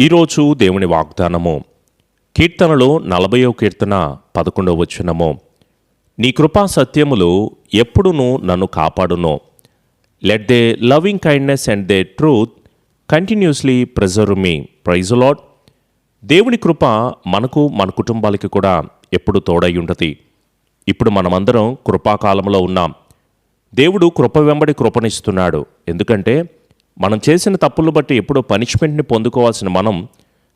ఈరోజు దేవుని వాగ్దానము. కీర్తనలో నలభయో కీర్తన పదకొండవ వచనము. నీ కృపా సత్యములు ఎప్పుడును నన్ను కాపాడును. Let they loving kindness and they truth continuously preserve me praise lord దేవుని కృప మనకు మన కుటుంబాలకి కూడా ఎప్పుడు తోడై ఉంటుంది. ఇప్పుడు మనమందరం కృపాకాలంలో ఉన్నాం. దేవుడు కృప వెంబడి కృపనిస్తున్నాడు. ఎందుకంటే మనం చేసిన తప్పులు బట్టి ఎప్పుడో పనిష్మెంట్ని పొందుకోవాల్సిన మనం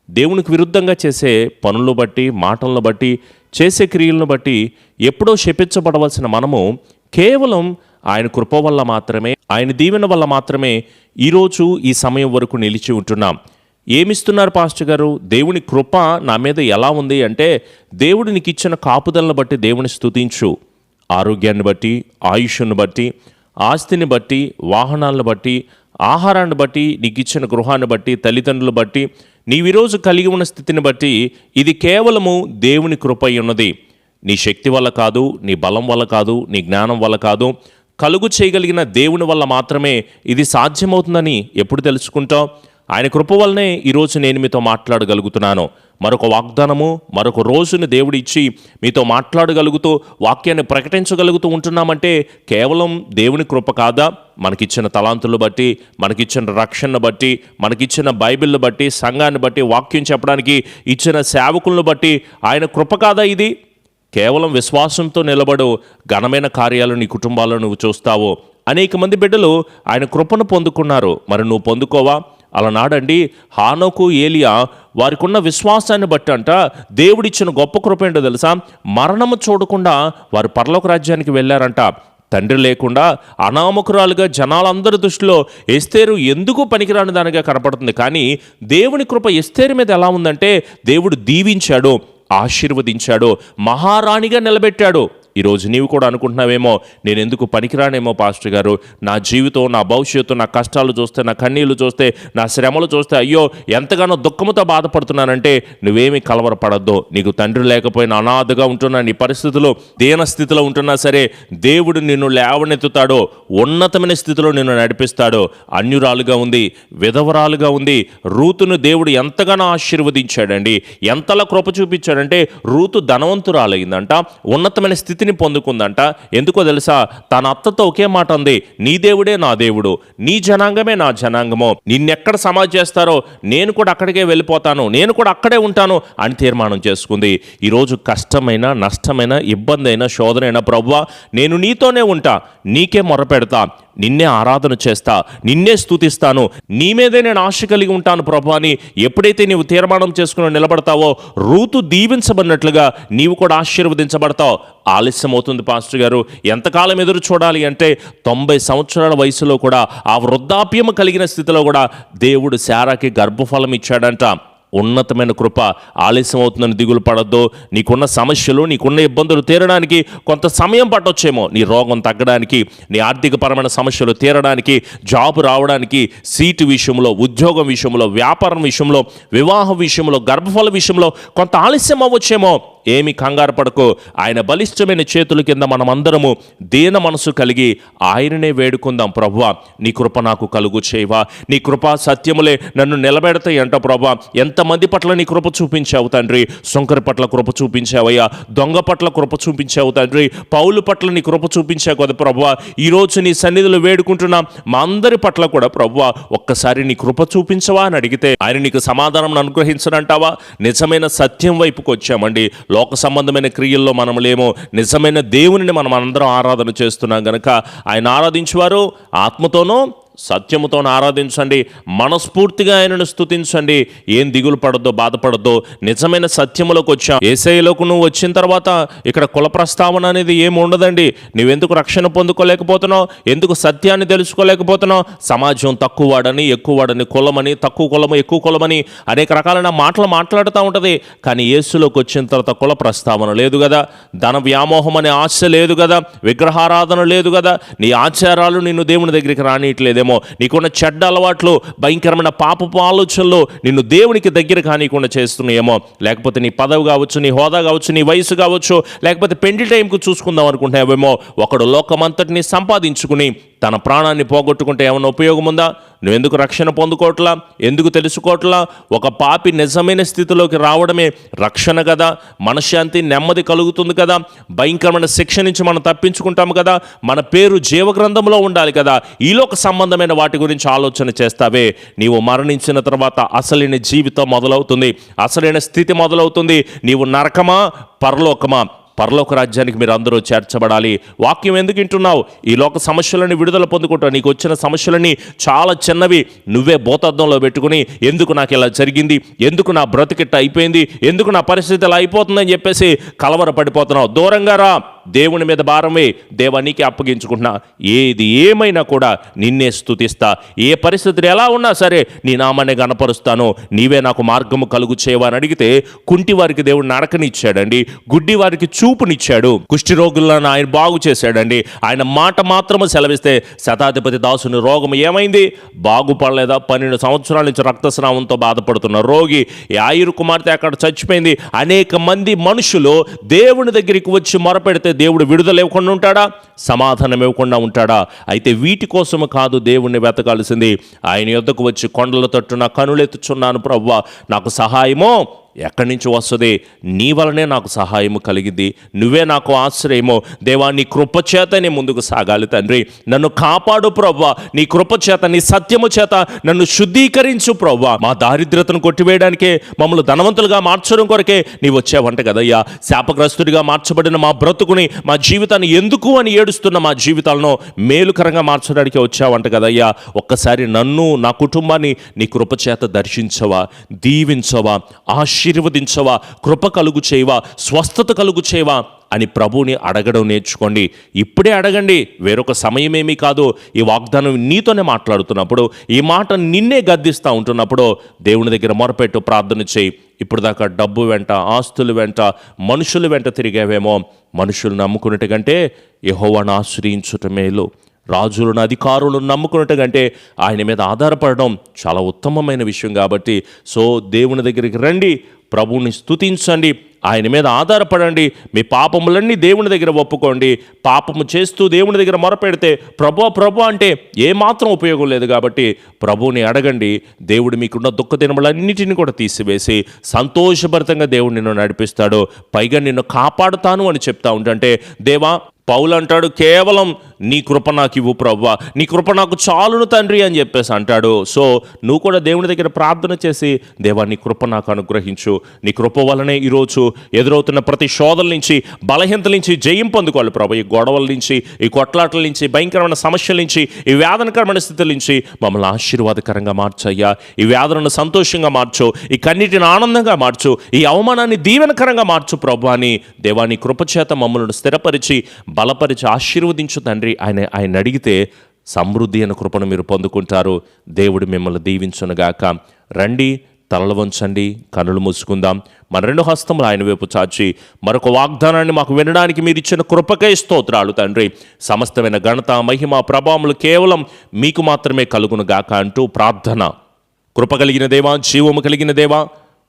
దేవునికి విరుద్ధంగా చేసే పనులను బట్టి మాటలను బట్టి చేసే క్రియలను బట్టి ఎప్పుడో శపించబడవలసిన మనము కేవలం ఆయన కృప వల్ల మాత్రమే ఆయన దీవెన వల్ల మాత్రమే ఈరోజు ఈ సమయం వరకు నిలిచి ఉంటున్నాం. ఏమిస్తున్నారు పాస్టర్ గారు? దేవుని కృప నా మీద ఎలా ఉంది అంటే దేవుడు నీకు ఇచ్చిన కాపుదలను బట్టి దేవుని స్థుతించు ఆరోగ్యాన్ని బట్టి ఆయుష్ను బట్టి ఆస్తిని బట్టి వాహనాలను బట్టి ఆహారాన్ని బట్టి నీకు ఇచ్చిన గృహాన్ని బట్టి తల్లిదండ్రులు బట్టి నీవిరోజు కలిగి ఉన్న స్థితిని బట్టి ఇది కేవలము దేవుని కృపై ఉన్నది నీ శక్తి వల్ల కాదు నీ బలం వల్ల కాదు నీ జ్ఞానం వల్ల కాదు. కలుగు చేయగలిగిన దేవుని వల్ల మాత్రమే ఇది సాధ్యమవుతుందని ఎప్పుడు తెలుసుకుంటావు? ఆయన కృప వల్లనే ఈరోజు నేను మీతో మాట్లాడగలుగుతున్నాను. మరొక వాగ్దానము మరొక రోజుని దేవుడు ఇచ్చి మీతో మాట్లాడగలుగుతూ వాక్యాన్ని ప్రకటించగలుగుతూ ఉంటున్నామంటే కేవలం దేవుని కృప కాదా? మనకిచ్చిన తలాంతులు బట్టి మనకిచ్చిన రక్షణను బట్టి మనకిచ్చిన బైబిల్ని బట్టి సంఘాన్ని బట్టి వాక్యం చెప్పడానికి ఇచ్చిన సేవకులను బట్టి ఆయన కృప కాదా ఇది? కేవలం విశ్వాసంతో నిలబడు ఘనమైన కార్యాలు నీ కుటుంబాలను నువ్వు చూస్తావు. అనేక మంది బిడ్డలు ఆయన కృపను పొందుకున్నారు. మరి నువ్వు పొందుకోవా? అలనాడండి హానోకు ఏలియా వారికి ఉన్న విశ్వాసాన్ని బట్టి అంట దేవుడిచ్చిన గొప్ప కృప ఏంటో తెలుసా? మరణము చూడకుండా వారు పరలోక రాజ్యానికి వెళ్ళారంట. తండ్రి లేకుండా అనామకురాలుగా జనాలందరి దృష్టిలో ఎస్తేరు ఎందుకు పనికిరాని దానిగా కనపడుతుంది? కానీ దేవుని కృప ఎస్తేరు మీద ఎలా ఉందంటే దేవుడు దీవించాడు ఆశీర్వదించాడు మహారాణిగా నిలబెట్టాడు. ఈరోజు నీవు కూడా అనుకుంటున్నావేమో నేను ఎందుకు పనికిరానేమో పాస్టర్ గారు? నా జీవితం నా భవిష్యత్తు నా కష్టాలు చూస్తే నా కన్నీళ్ళు చూస్తే నా శ్రమలు చూస్తే అయ్యో ఎంతగానో దుఃఖముతో బాధపడుతున్నానంటే నువ్వేమీ కలవరపడద్దు. నీకు తండ్రి లేకపోయినా అనాథగా ఉంటున్న నీ పరిస్థితిలో దీన స్థితిలో ఉంటున్నా సరే దేవుడు నిన్ను లేవనెత్తుతాడో. ఉన్నతమైన స్థితిలో నిన్ను నడిపిస్తాడో. అన్యురాలుగా ఉంది విధవరాలుగా ఉంది. రూతును దేవుడు ఎంతగానో ఆశీర్వదించాడండి. ఎంతలా కృప చూపించాడంటే రూతు ధనవంతురాలైందంట. ఉన్నతమైన స్థితి స్థితిని పొందుకుందంట. ఎందుకో తెలుసా? తన అత్తతో ఒకే మాట ఉంది నీ దేవుడే నా దేవుడు నీ జనాంగమే నా జనాంగము. నిన్నెక్కడ సమాధి చేస్తారో నేను కూడా అక్కడికే వెళ్ళిపోతాను నేను కూడా అక్కడే ఉంటాను అని తీర్మానం చేసుకుంది. ఈరోజు కష్టమైన నష్టమైన ఇబ్బంది అయినా శోధన అయినా ప్రవ్వా నేను నీతోనే ఉంటా నీకే మొరపెడతా. నిన్నే ఆరాధన చేస్తా నిన్నే స్తుతిస్తాను నీ మీదే నేను ఆశ కలిగి ఉంటాను ప్రభు అని ఎప్పుడైతే నీవు తీర్మానం చేసుకుని నిలబడతావో రూతు దీవించబడినట్లుగా నీవు కూడా ఆశీర్వదించబడతావు. ఆలస్యం అవుతుంది పాస్టర్ గారు. ఎంతకాలం ఎదురు చూడాలి అంటే తొంభై సంవత్సరాల వయసులో కూడా ఆ వృద్ధాప్యము కలిగిన స్థితిలో కూడా దేవుడు శారాకి గర్భఫలం ఇచ్చాడంట. ఉన్నతమైన కృప ఆలస్యం అవుతుందని దిగులు పడద్దు. నీకున్న సమస్యలు నీకున్న ఇబ్బందులు తీరడానికి కొంత సమయం పట్టొచ్చేమో. నీ రోగం తగ్గడానికి నీ ఆర్థికపరమైన సమస్యలు తీరడానికి జాబ్ రావడానికి సీటు విషయంలో ఉద్యోగం విషయంలో వ్యాపారం విషయంలో వివాహం విషయంలో గర్భఫల విషయంలో కొంత ఆలస్యం అవ్వచ్చేమో. ఏమి కంగారు పడకో. ఆయన బలిష్టమైన చేతుల కింద మనమందరము దీన మనసు కలిగి ఆయననే వేడుకుందాం ప్రభా నీ కృప నాకు కలుగు చేయవా. నీ కృప సత్యములే నన్ను నిలబెడతాయి అంట ప్రభా ఎంతమంది పట్ల నీ కృప చూపించావు తండ్రి? సొంకరి పట్ల కృప చూపించావయ్యా. దొంగ పట్ల కృప చూపించావు తండ్రి. పౌలు పట్ల నీ కృప చూపించావు కదా ప్రభా ఈరోజు నీ సన్నిధిలో వేడుకుంటున్నాం మా అందరి పట్ల కూడా ప్రభువా ఒక్కసారి నీ కృప చూపించవా అని అడిగితే ఆయన నీకు సమాధానం అనుగ్రహించనంటావా? నిజమైన సత్యం వైపుకి వచ్చామండి. లోక సంబంధమైన క్రియల్లో మనం లేమో నిజమైన దేవునిని మనం అందరం ఆరాధన చేస్తున్నాం గనక ఆయన ఆరాధించేవారు ఆత్మతోనూ సత్యముతో ఆరాధించండి మనస్ఫూర్తిగా ఆయనను స్తుతించండి. ఏం దిగులు పడద్దో బాధపడద్దో నిజమైన సత్యములోకి వచ్చాం ఏసైలోకి నువ్వు వచ్చిన తర్వాత ఇక్కడ కుల ప్రస్తావన అనేది ఏమి ఉండదండి. నువ్వెందుకు రక్షణ పొందుకోలేకపోతున్నావు? ఎందుకు సత్యాన్ని తెలుసుకోలేకపోతున్నావు? సమాజం తక్కువ వాడని ఎక్కువ వాడని కులమని తక్కువ కులము ఎక్కువ కులమని అనేక రకాలైన మాటలు మాట్లాడుతూ ఉంటుంది. కానీ యేసులోకి వచ్చిన తర్వాత కుల ప్రస్తావన లేదు కదా. ధన వ్యామోహం అనే ఆశ లేదు కదా. విగ్రహారాధన లేదు కదా. నీ ఆచారాలు నిన్ను దేవుని దగ్గరికి రానియట్లేదేమో నీకున్న చెడ్డ అలవాట్లు భయంకరమైన పాపపు ఆలోచనలు నిన్ను దేవునికి దగ్గర కానికుండా చేస్తున్నాయేమో. లేకపోతే నీ పదవి కావచ్చు నీ హోదా కావచ్చు నీ వయసు కావచ్చు లేకపోతే పెండి టైంకు చూసుకుందాం అనుకుంటున్నావేమో. ఒకడు లోకమంతటిని సంపాదించుకుని తన ప్రాణాన్ని పోగొట్టుకుంటే ఏమైనా ఉపయోగం ఉందా? నువ్వెందుకు రక్షణ పొందుకోవట్లా? ఎందుకు తెలుసుకోవట్లా? ఒక పాపి నిజమైన స్థితిలోకి రావడమే రక్షణ కదా. మనశ్శాంతి నెమ్మది కలుగుతుంది కదా. భయంకరమైన శిక్ష నుంచి మనం తప్పించుకుంటాము కదా. మన పేరు జీవగ్రంథంలో ఉండాలి కదా. ఈలోక సంబంధమైన వాటి గురించి ఆలోచన చేస్తావే. నీవు మరణించిన తర్వాత అసలైన జీవితం మొదలవుతుంది. అసలైన స్థితి మొదలవుతుంది. నీవు నరకమా? పరలోకమా? పరలోక రాజ్యానికి మీరు అందరూ చేర్చబడాలి. వాక్యం ఎందుకు వింటున్నావు? ఈ లోక సమస్యలని విడుదల పొందుకుంటావు నీకు వచ్చిన సమస్యలని చాలా చిన్నవి నువ్వే భూతద్దంలో పెట్టుకుని ఎందుకు నాకు ఇలా జరిగింది? ఎందుకు నా బ్రతికిట్ట అయిపోయింది? ఎందుకు నా పరిస్థితి ఇలా అయిపోతుందని చెప్పేసి కలవర పడిపోతున్నావు దూరంగా రా. దేవుని మీద భారమే దేవానికి అప్పగించుకుంటున్నా. ఏది ఏమైనా కూడా నిన్నే స్థుతిస్తా ఏ పరిస్థితులు ఎలా ఉన్నా సరే నీ నామాన్ని గనపరుస్తాను నీవే నాకు మార్గము కలుగు చేయవని అడిగితే కుంటి వారికి దేవుడు నడకనిచ్చాడండి గుడ్డి వారికి చూపునిచ్చాడు. కుష్టి రోగులను ఆయన బాగు చేశాడండి. ఆయన మాట మాత్రము సెలవిస్తే శతాధిపతి దాసుని రోగం ఏమైంది? బాగుపడలేదా? పన్నెండు సంవత్సరాల నుంచి రక్తస్రావంతో బాధపడుతున్న రోగి ఈ కుమార్తె అక్కడ చచ్చిపోయింది. అనేక మంది మనుషులు దేవుని దగ్గరికి వచ్చి మొరపెడితే దేవుడు విడుదల ఇవ్వకుండా ఉంటాడా? సమాధానం ఇవ్వకుండా ఉంటాడా? అయితే వీటి కోసము కాదు దేవుణ్ణి వెతకాల్సింది. ఆయన యొద్దకు వచ్చి కొండల తట్టు నా కనులెత్తుచున్నాను ప్రవ్వ. నాకు సహాయమో ఎక్కడి నుంచి వస్తుంది? నీ వలనే నాకు సహాయము కలిగింది. నువ్వే నాకు ఆశ్రయమో. దేవా నీ కృపచేత నీ ముందుకు సాగాలి తండ్రి. నన్ను కాపాడు ప్రవ్వా. నీ కృపచేత నీ సత్యము చేత నన్ను శుద్ధీకరించు ప్రవ్వా. మా దారిద్రతను కొట్టివేయడానికే మమ్మల్ని ధనవంతులుగా మార్చడం కొరకే నీ వచ్చావంట కదయ్యా. శాపగ్రస్తుడిగా మార్చబడిన మా బ్రతుకుని మా జీవితాన్ని ఎందుకు అని ఏడుస్తున్న మా జీవితాలను మేలుకరంగా మార్చడానికి వచ్చావంట కదయ్యా. ఒక్కసారి నన్ను నా కుటుంబాన్ని నీ కృపచేత దర్శించవా? దీవించవా? ఆశీర్వదించవా కృప కలుగు చేయవా స్వస్థత కలుగు చేయవా అని ప్రభువుని అడగడం నేర్చుకోండి. ఇప్పుడే అడగండి వేరొక సమయమేమీ కాదు. ఈ వాగ్దానం నీతోనే మాట్లాడుతున్నప్పుడు ఈ మాట నిన్నే గద్దిస్తూ ఉంటున్నప్పుడు దేవుని దగ్గర మొరపెట్టు ప్రార్థన చేయి. ఇప్పుడు దాకా డబ్బు వెంట ఆస్తులు వెంట మనుషులు వెంట తిరిగావేమో. మనుషులు నమ్ముకున్నట్టు కంటే యహోవాను ఆశ్రయించుట మేలు. రాజులను అధికారులను నమ్ముకున్నట్టు కంటే ఆయన మీద ఆధారపడడం చాలా ఉత్తమమైన విషయం కాబట్టి సో దేవుని దగ్గరికి రండి ప్రభువుని స్తుతించండి ఆయన మీద ఆధారపడండి మీ పాపములన్నీ దేవుని దగ్గర ఒప్పుకోండి పాపము చేస్తూ దేవుని దగ్గర మొరపెడితే ప్రభు ప్రభు అంటే ఏమాత్రం ఉపయోగం లేదు కాబట్టి ప్రభువుని అడగండి దేవుడు మీకున్న దుఃఖ దినములన్నిటిని కూడా తీసివేసి సంతోషభరితంగా దేవుడు నిన్ను నడిపిస్తాడు పైగా నిన్ను కాపాడుతాను అని చెప్తా ఉంటే దేవా పౌలు అంటాడు కేవలం నీ కృప నాకు ఇవ్వు ప్రవ్వా. నీ కృప నాకు చాలును తండ్రి అని చెప్పేసి అంటాడు. సో నువ్వు కూడా దేవుని దగ్గర ప్రార్థన చేసి దేవా నీ కృప నాకు అనుగ్రహించు. నీ కృప వలనే ఈరోజు ఎదురవుతున్న ప్రతి శోధల నుంచి బలహీనతల నుంచి జయం పొందుకోవాలి ప్రభు. ఈ గొడవల నుంచి ఈ కొట్లాటల నుంచి భయంకరమైన సమస్యల నుంచి ఈ వేదనకరమైన స్థితుల నుంచి మమ్మల్ని ఆశీర్వాదకరంగా మార్చయ్యా. ఈ వేదనను సంతోషంగా మార్చు. ఈ కన్నిటిని ఆనందంగా మార్చు. ఈ అవమానాన్ని దీవెనకరంగా మార్చు ప్రభు అని దేవాని కృపచేత మమ్మల్ని స్థిరపరిచి బలపరిచి ఆశీర్వదించు తండ్రి. ఆయన ఆయన అడిగితే సమృద్ధి అయిన కృపను మీరు పొందుకుంటారు. దేవుడు మిమ్మల్ని దీవించునుగాక. రండి తలలు వంచండి కనులు మూసుకుందాం. మన రెండు హస్తములు ఆయన వైపు చాచి మరొక వాగ్దానాన్ని మాకు వినడానికి మీరు ఇచ్చిన కృపకే స్తోత్రాలు తండ్రి. సమస్తమైన ఘనత మహిమ ప్రభావములు కేవలం మీకు మాత్రమే కలుగును గాక అంటూ ప్రార్థన. కృప కలిగిన దేవా జీవము కలిగిన దేవా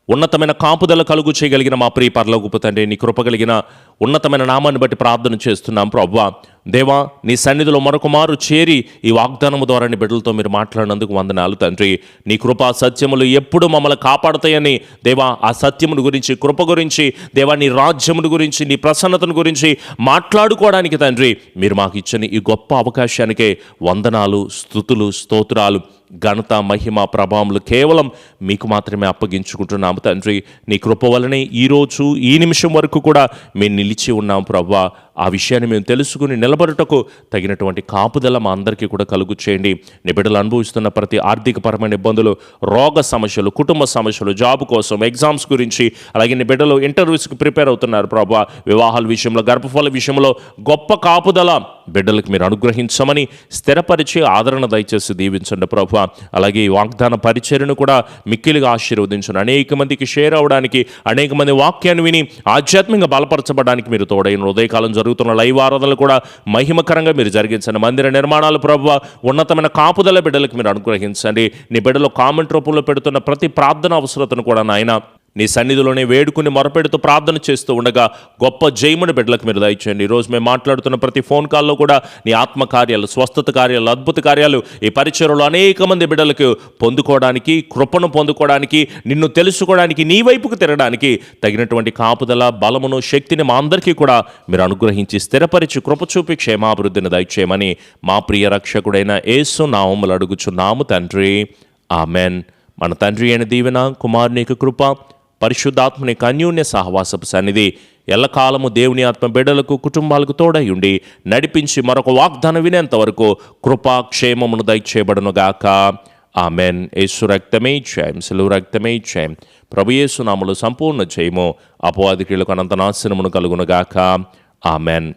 ఉన్నతమైన కాపుదల కలుగు చేయగలిగిన మా ప్రియ పరలోకపు తండ్రి నీ కృప కలిగిన ఉన్నతమైన నామాన్ని బట్టి ప్రార్థన చేస్తున్నాం ప్రభావ దేవా నీ సన్నిధిలో మరొకమారు చేరి ఈ వాగ్దానము ద్వారా నీ బిడ్డలతో మీరు మాట్లాడినందుకు వందనాలు తండ్రి. నీ కృపా సత్యములు ఎప్పుడు మమ్మల్ని కాపాడతాయని దేవా ఆ సత్యమును గురించి కృప గురించి దేవా నీ రాజ్యమును గురించి నీ ప్రసన్నతను గురించి మాట్లాడుకోవడానికి తండ్రి మీరు మాకు ఇచ్చిన ఈ గొప్ప అవకాశానికే వందనాలు స్థుతులు స్తోత్రాలు ఘనత మహిమ ప్రభావములు కేవలం మీకు మాత్రమే అప్పగించుకుంటున్నాము తండ్రి. నీ కృప వలనే ఈరోజు ఈ నిమిషం వరకు కూడా మేము నిలిచి ఉన్నాం ప్రవ్వా ఆ విషయాన్ని మేము తెలుసుకుని నిలబడుటకు తగినటువంటి కాపుదల మా అందరికీ కూడా కలుగు చేయండి. నిబిడలు అనుభవిస్తున్న ప్రతి ఆర్థికపరమైన ఇబ్బందులు రోగ సమస్యలు కుటుంబ సమస్యలు జాబ్ కోసం ఎగ్జామ్స్ గురించి అలాగే నిబిడలు ఇంటర్వ్యూస్కి ప్రిపేర్ అవుతున్నారు ప్రభా. వివాహాల విషయంలో గర్భఫల విషయంలో గొప్ప కాపుదల బిడ్డలకు మీరు అనుగ్రహించమని స్థిరపరిచి ఆదరణ దయచేసి దీవించండి ప్రభు. అలాగే ఈ వాగ్దాన పరిచర్ను కూడా మిక్కిలిగా ఆశీర్వదించండి. అనేక మందికి షేర్ అవ్వడానికి అనేక మంది వాక్యాన్ని విని ఆధ్యాత్మికంగా బలపరచబడడానికి మీరు తోడైన ఉదయకాలం జరుగుతున్న లైవ్ ఆరాధనలు కూడా మహిమకరంగా మీరు జరిగించండి. మందిర నిర్మాణాలు ప్రభు ఉన్నతమైన కాపుదల బిడ్డలకు మీరు అనుగ్రహించండి. నీ బిడ్డలో కామెంట్ రూపంలో పెడుతున్న ప్రతి ప్రార్థన అవసరతను కూడా నాయన నీ సన్నిధిలోనే వేడుకుని మొరపెడుతూ ప్రార్థన చేస్తూ ఉండగా గొప్ప జయముని బిడ్డలకు మీరు దయచేయండి. ఈరోజు మేము మాట్లాడుతున్న ప్రతి ఫోన్ కాల్లో కూడా నీ ఆత్మ కార్యాలు స్వస్థత కార్యాలు అద్భుత కార్యాలు ఈ పరిచయలో అనేక మంది బిడ్డలకు పొందుకోవడానికి కృపను పొందుకోవడానికి నిన్ను తెలుసుకోవడానికి నీ వైపుకు తిరగడానికి తగినటువంటి కాపుదల బలమును శక్తిని మా అందరికీ కూడా మీరు అనుగ్రహించి స్థిరపరిచి కృప చూపి క్షేమాభివృద్ధిని దయచేయమని మా ప్రియ రక్షకుడైన ఏసు నామములు అడుగుచున్నాము తండ్రి. ఆమెన్. మన తండ్రి అయిన దీవెన కుమారునికి కృప పరిశుద్ధాత్మని కన్యూన్య సహవాసపు సన్నిధి. ఎల్లకాలము దేవుని ఆత్మ బిడ్డలకు కుటుంబాలకు తోడై ఉండి నడిపించి మరొక వాగ్దానం వినేంత వరకు కృపా దయచేయబడునుగాక. ఆమెన్. యేసు రక్తమే జయం సెలవు రక్తమే జయం ప్రభు యేసు సంపూర్ణ చేయము అపవాదికీలకు అనంత నాశనమును కలుగునుగాక. ఆమెన్.